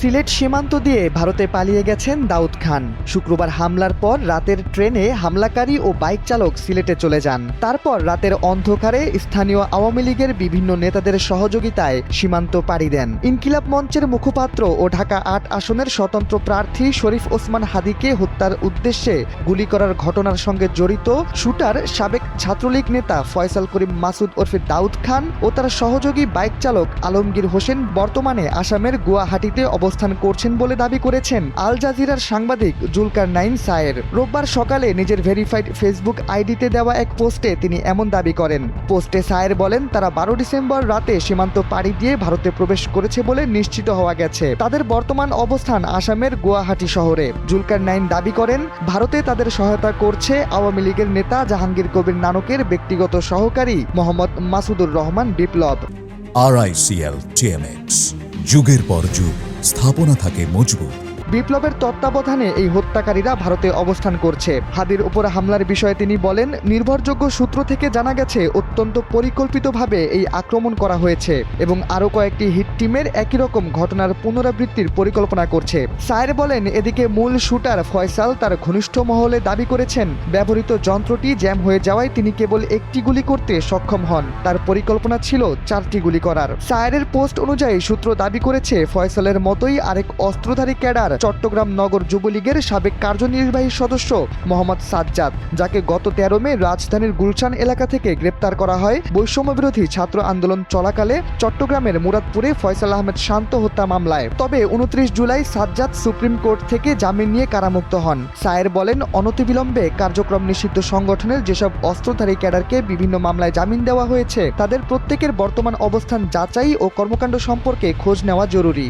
সিলেট সীমান্ত দিয়ে ভারতে পালিয়ে গেছেন দাউদ খান। শুক্রবার হামলার পর রাতের ট্রেনে হামলাকারী ও বাইক চালক সিলেটে চলে যান। তারপর রাতের অন্ধকারে স্থানীয় আওয়ামী লীগের বিভিন্ন নেতাদের সহযোগিতায় সীমান্ত পাড়ি দেন। ইনকিলাব মঞ্চের মুখপাত্র ও ঢাকা আট আসনের স্বতন্ত্র প্রার্থী শরীফ ওসমান হাদিকে হত্যার উদ্দেশ্যে গুলি করার ঘটনার সঙ্গে জড়িত শুটার সাবেক ছাত্রলীগ নেতা ফয়সাল করিম মাসুদ ওরফে দাউদ খান ও তার সহযোগী বাইক চালক আলমগীর হোসেন বর্তমানে আসামের গুয়াহাটিতে অবস্থান করছেন বলে দাবি করেছেন আল জাজিরার সাংবাদিক জুলকার নাইন সায়ের। রোববার সকালে নিজের ভেরিফাইড ফেসবুক আইডিতে দেওয়া এক পোস্টে তিনি এমন দাবি করেন। পোস্টে সায়ের বলেন, তারা বারো ডিসেম্বর রাতে সীমান্ত পাড়ি দিয়ে ভারতে প্রবেশ করেছে বলে নিশ্চিত হওয়া গেছে। তাদের বর্তমান অবস্থান আসামের গুয়াহাটি শহরে। জুলকার নাইন দাবি করেন, ভারতে তাদের সহায়তা করছে আওয়ামী লীগের নেতা জাহাঙ্গীর কবির নানকের ব্যক্তিগত সহকারী মোহাম্মদ মাসুদুর রহমান বিপ্লব। আরআইসিএল টিএমএক্স যুগের পর যুগ। স্থাপনা থাকে মজবুত। বিপ্লবের তত্ত্বাবধানে এই হত্যাকারীরা ভারতে অবস্থান করছে। হাদির উপর হামলার বিষয়ে তিনি বলেন, নির্ভরযোগ্য সূত্র থেকে জানা গেছে, অত্যন্ত পরিকল্পিতভাবে এই আক্রমণ করা হয়েছে এবং আরও কয়েকটি হিট টিমের একই রকম ঘটনার পুনরাবৃত্তির পরিকল্পনা করছে। সায়ের বলেন, এদিকে মূল শুটার ফয়সাল তার ঘনিষ্ঠ মহলে দাবি করেছেন, ব্যবহৃত যন্ত্রটি জ্যাম হয়ে যাওয়ায় তিনি কেবল একটি গুলি করতে সক্ষম হন। তার পরিকল্পনা ছিল চারটি গুলি করার। সায়েরের পোস্ট অনুযায়ী সূত্র দাবি করেছে, ফয়সালের মতোই আরেক অস্ত্রধারী ক্যাডার চট্টগ্রাম নগর যুবলীগের সাবেক কার্যনির্বাহী সদস্য মোহাম্মদ সাজ্জাদ, যাকে গত তেরো মে রাজধানীর গুলশান এলাকা থেকে গ্রেপ্তার করা হয়। বৈষম্য বিরোধী ছাত্র আন্দোলন চলাকালে চট্টগ্রামের মুরাদপুরে ফয়সাল আহমেদ শান্ত হত্যা মামলায়। তবে উনত্রিশ জুলাই সাজ্জাদ সুপ্রিম কোর্ট থেকে জামিন নিয়ে কারামুক্ত হন। সায়ের বলেন, অনতিবিলম্বে কার্যক্রম নিষিদ্ধ সংগঠনের যেসব অস্ত্রধারী ক্যাডারকে বিভিন্ন মামলায় জামিন দেওয়া হয়েছে, তাদের প্রত্যেকের বর্তমান অবস্থান যাচাই ও কর্মকাণ্ড সম্পর্কে খোঁজ নেওয়া জরুরি।